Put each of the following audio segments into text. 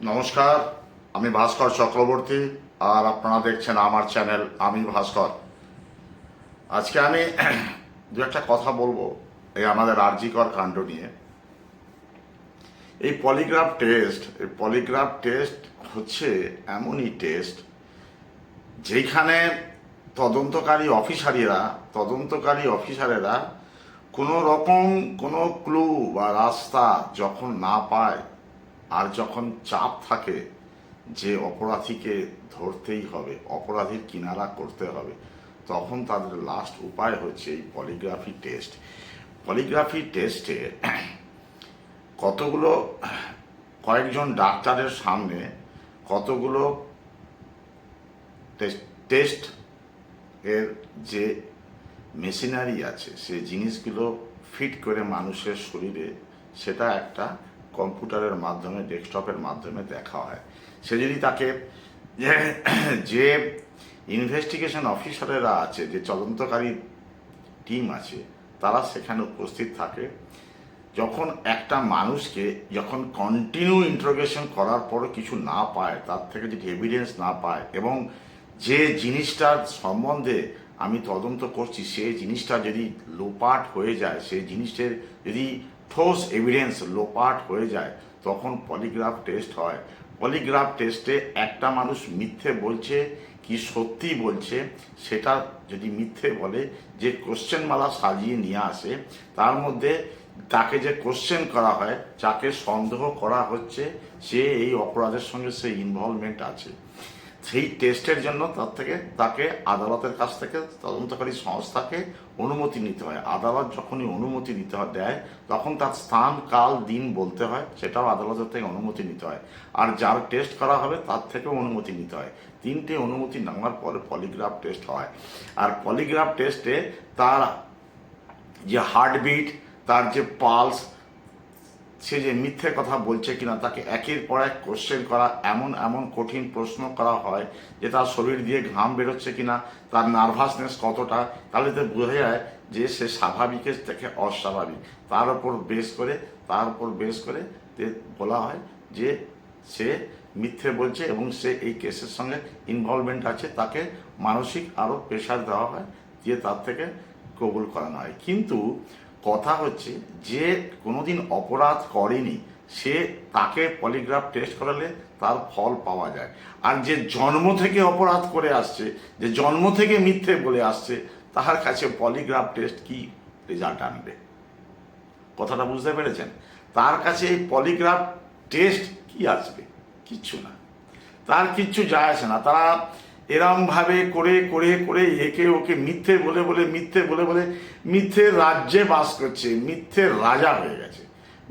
নমস্কার, আমি ভাস্কর চক্রবর্তী আর আপনারা দেখছেন আমার চ্যানেল আমি ভাস্কর। আজকে আমি দু একটা কথা বলব এই আমাদের আরজিকর কাণ্ড নিয়ে। এই পলিগ্রাফ টেস্ট, এই পলিগ্রাফ টেস্ট হচ্ছে এমনই টেস্ট যেখানে তদন্তকারী অফিসারেরা তদন্তকারী অফিসারেরা কোনো রকম কোনো ক্লু বা রাস্তা যখন না পায় যখন চাপ থাকে যে অপরাধীকে ধরতেই হবে, অপরাধীর কিনারা করতে হবে, তখন তাদের লাস্ট উপায় হচ্ছে এই পলিগ্রাফি টেস্ট পলিগ্রাফি টেস্টে কতগুলো, কয়েকজন ডাক্তারের সামনে কতগুলো টেস্ট এর যে মেশিনারি আছে সেই জিনিসগুলো ফিট করে মানুষের শরীরে, সেটা একটা কম্পিউটারের মাধ্যমে, ডেস্কটপের মাধ্যমে দেখা হয়। সে যদি তাকে যে ইনভেস্টিগেশন অফিসারেরা আছে, যে তদন্তকারী টিম আছে, তারা সেখানে উপস্থিত থাকে। যখন একটা মানুষকে, যখন কন্টিনিউ ইন্টারোগেশন করার পরও কিছু না পায়, তার থেকে যদি এভিডেন্স না পায়, এবং যে জিনিসটার সম্বন্ধে আমি তদন্ত করছি সেই জিনিসটা যদি লোপাট হয়ে যায় সেই জিনিসের যদি ঠোস এভিডেন্স লোপাট হয়ে যায়, তখন পলিগ্রাফ টেস্ট হয়। পলিগ্রাফ টেস্টে একটা মানুষ মিথ্যে বলছে কি সত্যি বলছে, সেটা যদি মিথ্যে বলে, যে কোশ্চেন মালা সাজিয়ে নিয়ে আসে, তার মধ্যে তাকে যে কোশ্চেন করা হয়, যাকে সন্দেহ করা হচ্ছে, সে এই অপরাধের সঙ্গে সে ইনভলভমেন্ট আছে। সেই টেস্টের জন্য তার থেকে, তাকে আদালতের কাছ থেকে তদন্তকারী সংস্থাকে অনুমতি নিতে হয়। আদালত যখনই অনুমতি নিতে হয়, দেয়, তখন তার স্থান, কাল, দিন বলতে হয়, সেটাও আদালতের থেকে অনুমতি নিতে হয়। আর যার টেস্ট করা হবে, তার থেকেও অনুমতি নিতে হয়। তিনটে অনুমতি নেওয়ার পরে পলিগ্রাফ টেস্ট হয়। আর পলিগ্রাফ টেস্টে তার যে হার্টবিট তার যে পালস সে যে মিথ্যে কথা বলছে কিনা তাকে একের পর এক কোশ্চেন করা, এমন এমন কঠিন প্রশ্ন করা হয় যে তার শরীর দিয়ে ঘাম বেরোচ্ছে কিনা, তার নার্ভাসনেস কতটা, তাহলে তো বোঝা যায় যে সে স্বাভাবিকের থেকে অস্বাভাবিক। তার উপর বেস করে, তার উপর বেস করে বলা হয় যে সে মিথ্যে বলছে এবং সে এই কেসের সঙ্গে ইনভলভমেন্ট আছে, তাকে মানসিক আরও প্রেশার দেওয়া হয়, দিয়ে তার থেকে কবুল করানো হয়। কিন্তু কথা হচ্ছে যে কোনোদিন অপরাধ করেনি, সে তাকে পলিগ্রাফ টেস্ট করালে তার ফল পাওয়া যায়। আর যে জন্ম থেকে অপরাধ করে আসছে, যে জন্ম থেকে মিথ্যে বলে আসছে তাহার কাছে পলিগ্রাফ টেস্ট কি রেজাল্ট আনবে? কথাটা বুঝতে পেরেছেন? তার কাছে এই পলিগ্রাফ টেস্ট কি আসবে? কিচ্ছু না। তার কিচ্ছু যায় আসে না। তারা এরম ভাবে করে করে করে একে ওকে মিথ্যে বলে বলে, মিথ্যে বলে বলে, মিথ্যে রাজ্যে বাস করছে মিথ্যের রাজা হয়ে গেছে।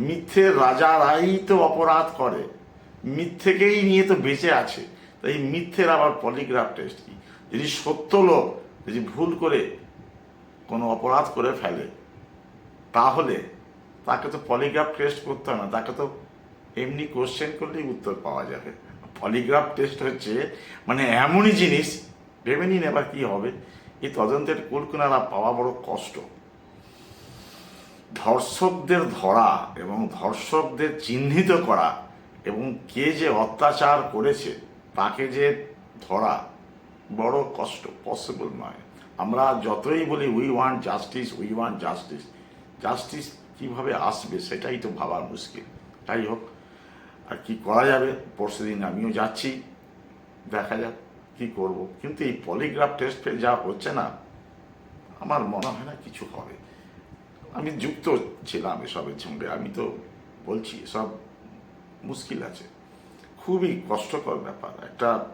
মিথ্যের রাজারাই তো অপরাধ করে, মিথ্যেকেই নিয়ে তো বেঁচে আছে। তাই মিথ্যের আবার পলিগ্রাফ টেস্ট কি? যদি সত্য লোক যদি ভুল করে, কোনো অপরাধ করে ফেলে, তাহলে তাকে তো পলিগ্রাফ টেস্ট করতে হয় না, তাকে তো এমনি কোশ্চেন করলেই উত্তর পাওয়া যাবে। পলিগ্রাফ টেস্ট হচ্ছে মানে এমনই জিনিস, ভেবে নিন এবার কি হবে, এই তদন্তের কুলকুনারা পাওয়া বড় কষ্ট। ধর্ষকদের ধরা এবং ধর্ষকদের চিহ্নিত করা এবং কে যে অত্যাচার করেছে, তাকে যে ধরা, বড় কষ্ট পসিবল নয়। আমরা যতই বলি we want justice we want justice justice কীভাবে আসবে, সেটাই তো ভাবার মুশকিল। যাই হোক আর কি করা যাবে? পরশু দিন আমিও যাচ্ছি। দেখা যাক কি করব। কিন্তু এই পলিগ্রাফ টেস্ট যা হচ্ছে না, আমার মনে হয় না কিছু হবে। আমি যুক্ত ছিলাম এসবের সঙ্গে। আমি তো বলছি, সব মুশকিল আছে। খুবই কষ্টকর ব্যাপার। একটা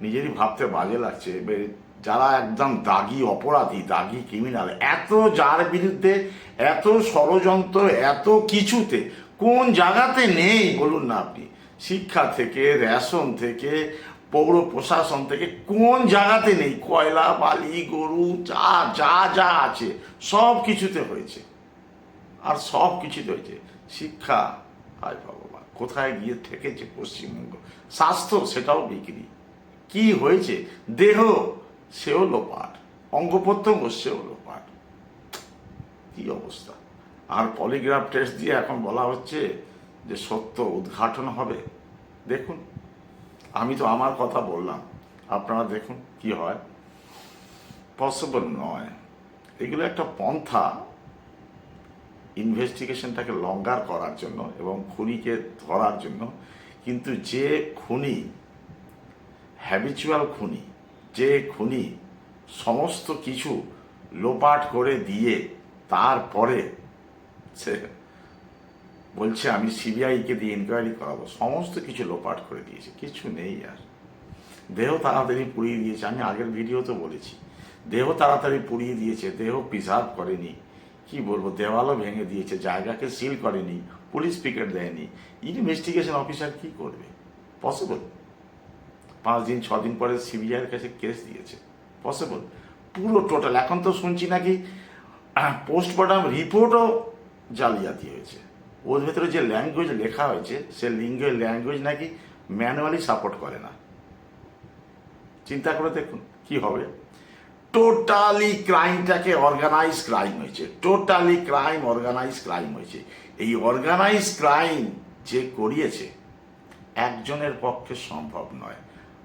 নিজেরই ভাবতে বাজে লাগছে। এবার যারা একদম দাগি অপরাধী, দাগি ক্রিমিনাল এত যার বিরুদ্ধে, এত ষড়যন্ত্র, এত কিছুতে কোন জায়গাতে নেই? বলুন না আপনি। শিক্ষা থেকে, রেশন থেকে, পৌর প্রশাসন থেকে কোন জায়গাতে নেই? কয়লা, বালি, গরু যা যা যা আছে, সব কিছুতে হয়েছে। আর সব কিছুতে হয়েছে। শিক্ষা, হায় ভগবান, কোথায় গিয়ে থেকেছে পশ্চিমবঙ্গ? স্বাস্থ্য সেটাও বিক্রি কি হয়েছে? দেহ, সেও লোপাট। অঙ্গ প্রত্যঙ্গ সেও লোপাট। কি অবস্থা? আর পলিগ্রাফ টেস্ট দিয়ে এখন বলা হচ্ছে যে সত্য উদ্ঘাটন হবে। দেখুন, আমি তো আমার কথা বললাম। আপনারা দেখুন কি হয়। পসিবল নয়। এগুলো একটা পন্থা ইনভেস্টিগেশনটাকে লঙ্গার করার জন্য এবং খুনিকে ধরার জন্য। কিন্তু যে খুনি হ্যাবিচুয়াল খুনি, যে খুনি সমস্ত কিছু লোপাট করে দিয়ে তারপরে সে বলছে, আমি সিবিআইকে দিয়ে ইনকোয়ারি করাবো। সমস্ত কিছু লোপাট করে দিয়েছে, কিছু নেই আর। দেহ তাড়াতাড়ি পুড়িয়ে দিয়েছে, আমি আগের ভিডিও তো বলেছি। দেহ তাড়াতাড়ি পুড়িয়ে দিয়েছে, দেহ প্রিজার্ভ করেনি। কি বলব, দেওয়ালও ভেঙে দিয়েছে, জায়গাকে সিল করেনি, পুলিশ পিকেট দেয়নি। ইনভেস্টিগেশন অফিসার কি করবে? পসিবল? পাঁচ দিন, ছ দিন পরে সিবিআইয়ের কাছে কেস দিয়েছে। পসিবল? পুরো টোটাল। এখন তো শুনছি নাকি পোস্টমর্টম রিপোর্টও জালিয়াতি হয়েছে। ওর ভেতরে যে ল্যাঙ্গুয়েজ লেখা হয়েছে, সে লিঙ্গুয়েজ ল্যাঙ্গুয়েজ নাকি ম্যানুয়ালি সাপোর্ট করে না। চিন্তা করে দেখুন কি হবে। টোটালি ক্রাইমটাকে অর্গানাইজ ক্রাইম হয়েছে। টোটালি ক্রাইম অর্গানাইজ ক্রাইম হয়েছে। এই অর্গানাইজ ক্রাইম যে করিয়েছে, একজনের পক্ষে সম্ভব নয়।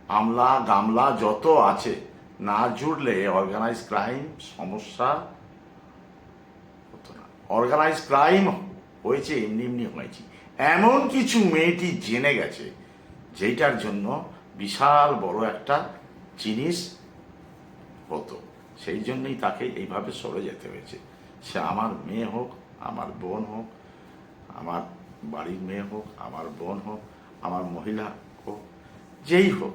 আমলা গামলা যত আছে, না জুড়লে অর্গানাইজ ক্রাইম সমস্যা অর্গানাইজ ক্রাইম হয়েছে, এমনি এমনি হয়েছে। এমন কিছু মেয়েটি জেনে গেছে যেটার জন্য বিশাল বড় একটা জিনিস হতো। সেই জন্যই তাকে এইভাবে সরে যেতে হয়েছে। সে আমার মেয়ে হোক, আমার বোন হোক, আমার বাড়ির মেয়ে হোক, আমার বোন হোক, আমার মহিলা হোক, যেই হোক,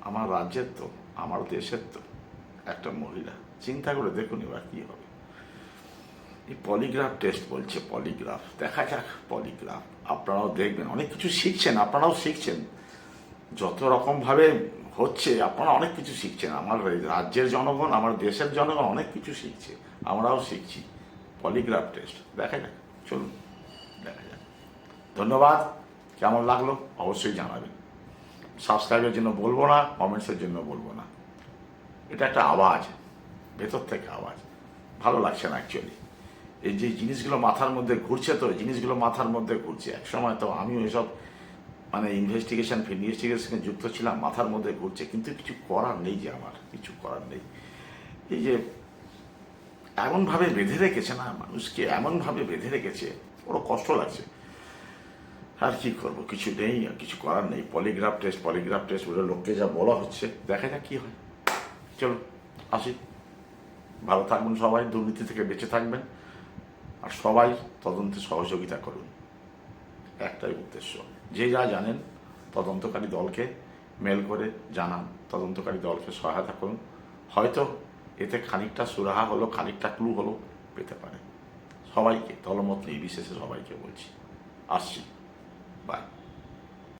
আমার রাজ্যের তো, আমার দেশের তো একটা মহিলা। চিন্তা করে দেখুন এবার কি হবে। এই পলিগ্রাফ টেস্ট বলছে পলিগ্রাফ দেখা যাক পলিগ্রাফ আপনারাও দেখবেন, অনেক কিছু শিখছেন, আপনারাও শিখছেন। যত রকমভাবে হচ্ছে, আপনারা অনেক কিছু শিখছেন। আমার রাজ্যের জনগণ, আমার দেশের জনগণ অনেক কিছু শিখছে, আমরাও শিখছি পলিগ্রাফ টেস্ট দেখা যাক, চলুন, দেখা যাক। ধন্যবাদ, কেমন লাগল? অবশ্যই জানাবেন। সাবস্ক্রাইবের জন্য বলব না কমেন্টসের জন্য বলব না। এটা একটা আওয়াজ, ভেতর থেকে আওয়াজ। ভালো লাগছে না অ্যাকচুয়ালি এই যে জিনিসগুলো মাথার মধ্যে ঘুরছে তো, জিনিসগুলো মাথার মধ্যে ঘুরছে। একসময় তো আমিও এসব মানে ইনভেস্টিগেশন ইনভেস্টিগেশনে যুক্ত ছিলাম, মাথার মধ্যে ঘুরছে। কিন্তু কিছু করার নেই যে আমার, কিছু করার নেই। এই যে এমনভাবে বেঁধে রেখেছে না, মানুষকে এমনভাবে বেঁধে রেখেছে, বড় কষ্ট লাগছে। আর কি করব? কিছু নেই, আর কিছু করার নেই। পলিগ্রাফ টেস্ট পলিগ্রাফ টেস্ট বলে লোককে যা বলা হচ্ছে, দেখা যাক কি হয়। চলো, আসি। ভালো থাকবেন সবাই, দুর্নীতি থেকে বেঁচে থাকবেন। আর সবাই তদন্তে সহযোগিতা করুন। একটাই উদ্দেশ্য। যে যা জানেন তদন্তকারী দলকে মেল করে জানান, তদন্তকারী দলকে সহায়তা করুন। হয়তো এতে খানিকটা সুরাহা হলো, খানিকটা ক্লু হলো পেতে পারে। সবাইকে, দলমত নির্বিশেষে সবাইকে বলছি। আসছি। বাই